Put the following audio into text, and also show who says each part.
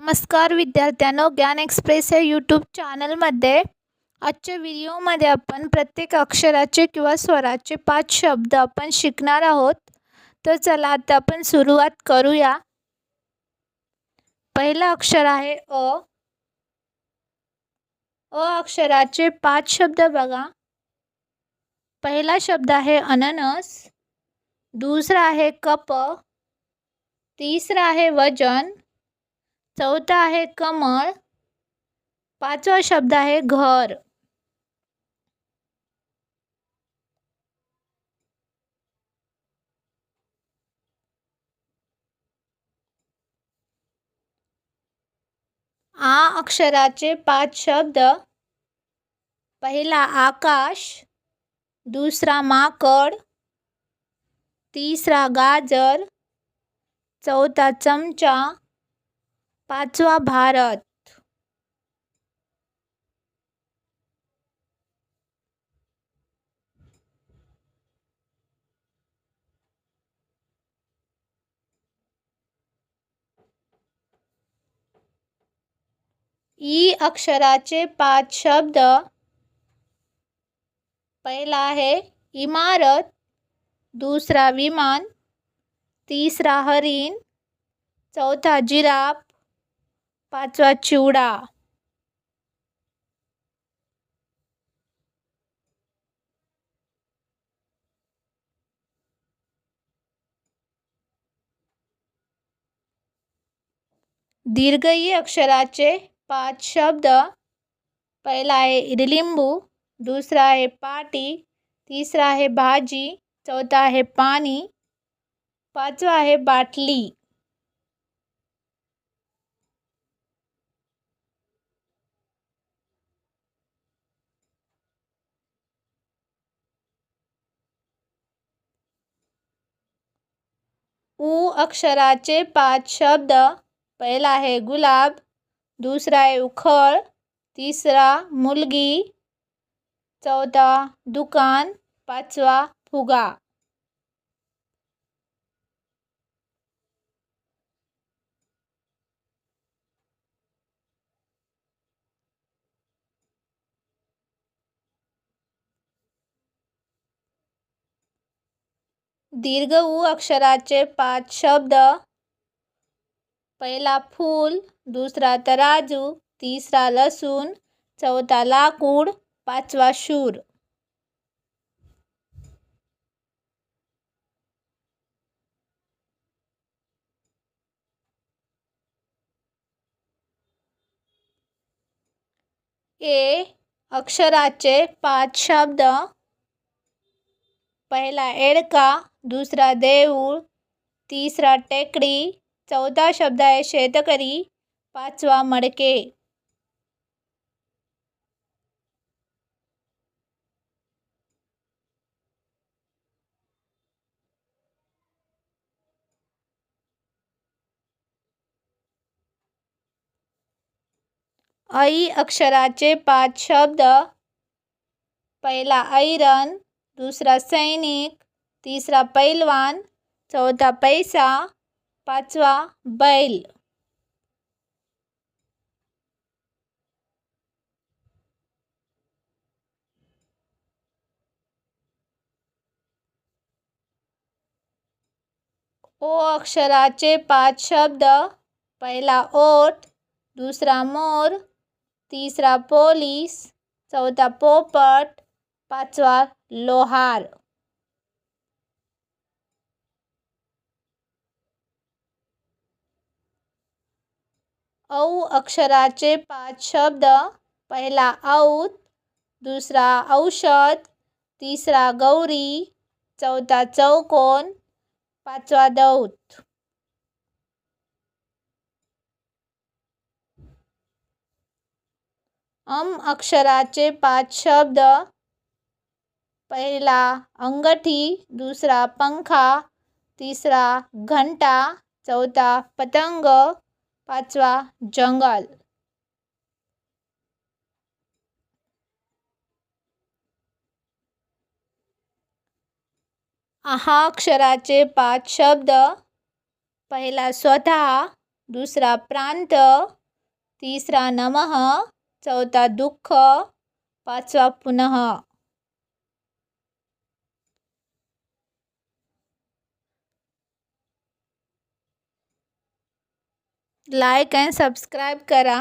Speaker 1: नमस्कार विद्यार्थ्यांनो ज्ञान एक्सप्रेस या यूट्यूब चॅनलमध्ये आजच्या व्हिडिओमध्ये आपण प्रत्येक अक्षराचे किंवा स्वराचे पाच शब्द आपण शिकणार आहोत. तर चला आता आपण सुरुवात करूया. पहिलं अक्षर आहे अ. अ अक्षराचे पाच शब्द बघा. पहिला शब्द आहे अननस. दुसरा आहे कप. तिसरा आहे वजन. चौथा आहे कमळ. पाचवा शब्द आहे घर. आ अक्षराचे पाच शब्द. पहिला आकाश दुसरा माकड तिसरा गाजर चौथा चमचा पाचवा भारत. ई अक्षराचे पाच शब्द. पहिला आहे इमारत दुसरा विमान तिसरा हरिण चौथा जिराफ पाचवा चिवडा. दीर्घई अक्षराचे पाच शब्द. पहिला आहे इडलिंबू दुसरा आहे पाटी तिसरा आहे भाजी चौथा आहे पाणी पाचवा आहे बाटली. उ अक्षराचे पाच शब्द. पहिला आहे गुलाब दुसरा आहे उखळ तिसरा मुलगी चौथा दुकान पाचवा फुगा. दीर्घ उ अक्षराचे पाच शब्द. पहिला फूल दुसरा तराजू तिसरा लसूण चौथा लाकूड पाचवा शूर. ए अक्षराचे पाच शब्द. पहिला एडका दुसरा देऊळ तिसरा टेकडी चौथा शब्द आहे शेतकरी पाचवा मडके. ऐ अक्षराचे पाच शब्द. पहिला ऐरन दुसरा सैनिक तिसरा पैलवान चौथा पैसा पाचवा बैल. ओ अक्षराचे पाच शब्द पहिला ओठ दुसरा मोर तिसरा पोलीस चौथा पोपट पाचवा लोहार. औ अक्षराचे पाच शब्द. पहिला औत दुसरा औषध तिसरा गौरी चौथा चौकोन पाचवा दौत. अम अक्षराचे पाच शब्द. पहिला अंगठी दुसरा पंखा तिसरा घंटा चौथा पतंग पाचवा जंगल. आहा अक्षराचे पाच शब्द. पहिला स्वतः दुसरा प्रांत तिसरा नमः चौथा दुःख पाचवा पुनः. लाईक अँड सबस्क्राईब करा.